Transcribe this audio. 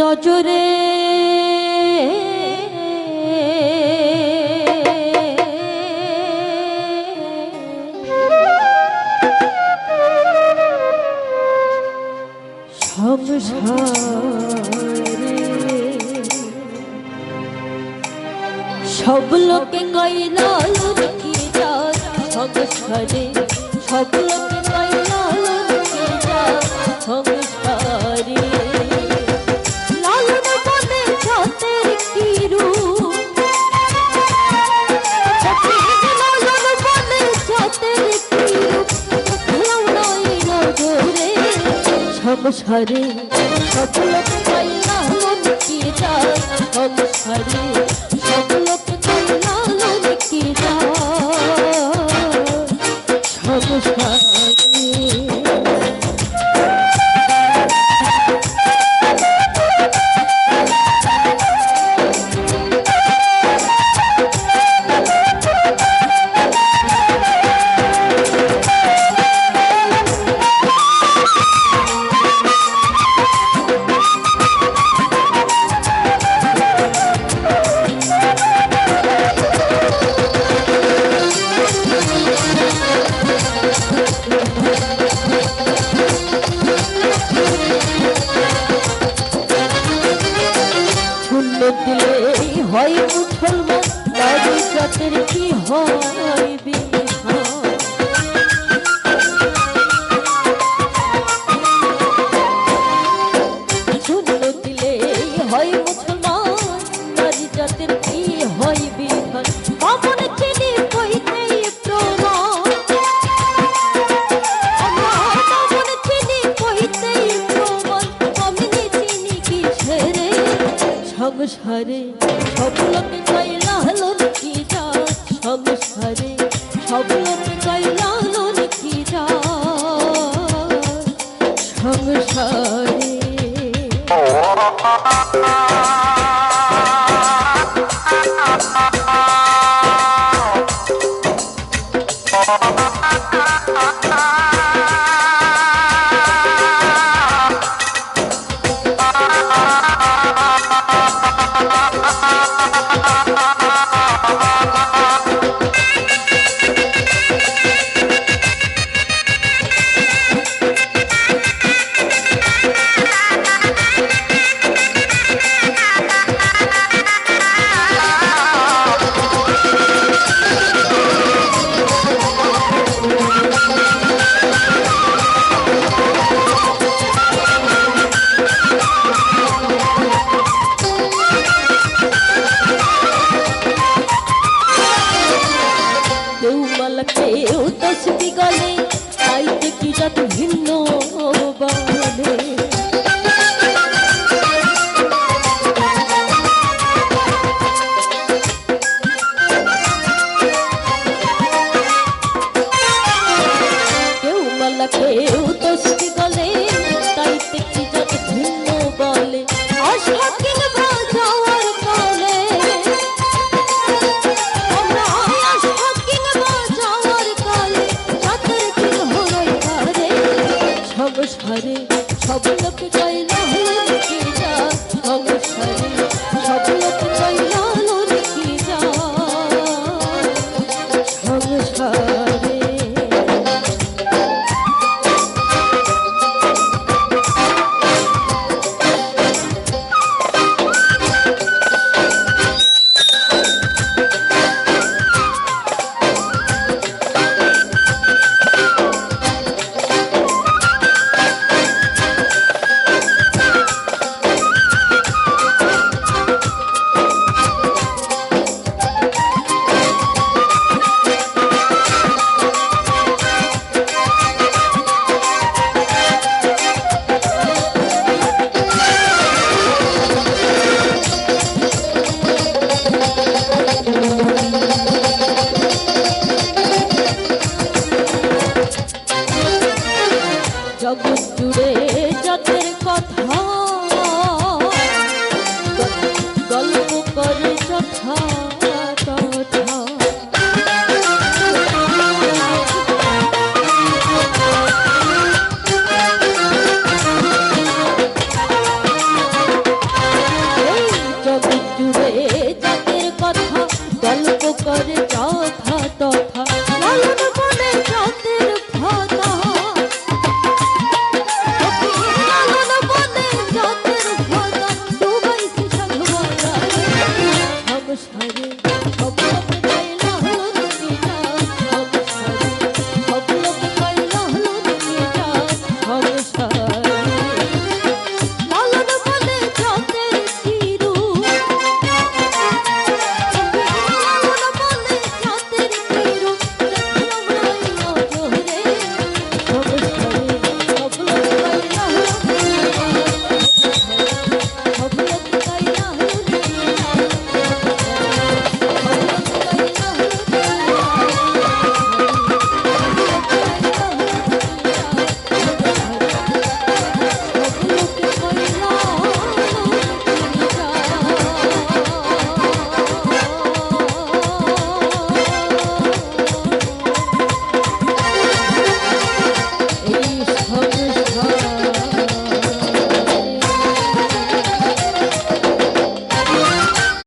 নজরে। সব লোকে কইল কি সংসারে সব লোকে কইল কি সংসারে সংসারে সফলতা পাই না মন কি যায় সংসারে खातिर की हो? तो सुती गले आई ते की जा तू हिन्नो